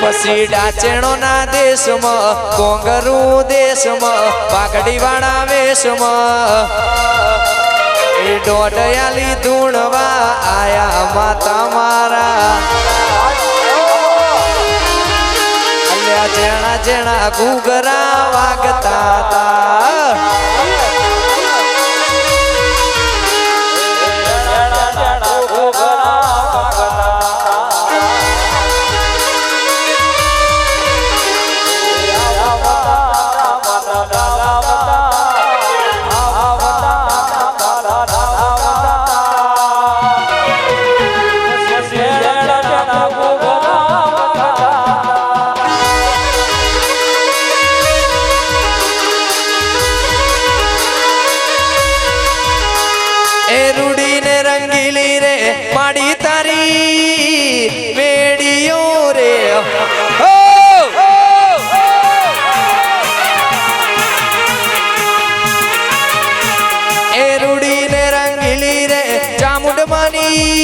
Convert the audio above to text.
પછી ડાચેણો ના દેશમાં, કોંગરું દેશમાં પાઘડી વાળા વેશમાં. એ દોઢયાલી ધૂણવા આયા માતા મારા. જેણા જેણા ઘૂઘરા વાગતા તા એ રૂડીને રંગીલી રે માડી તારી મેડીઓ રે! એ રૂડીને રંગીલી રે ચામુંડમાની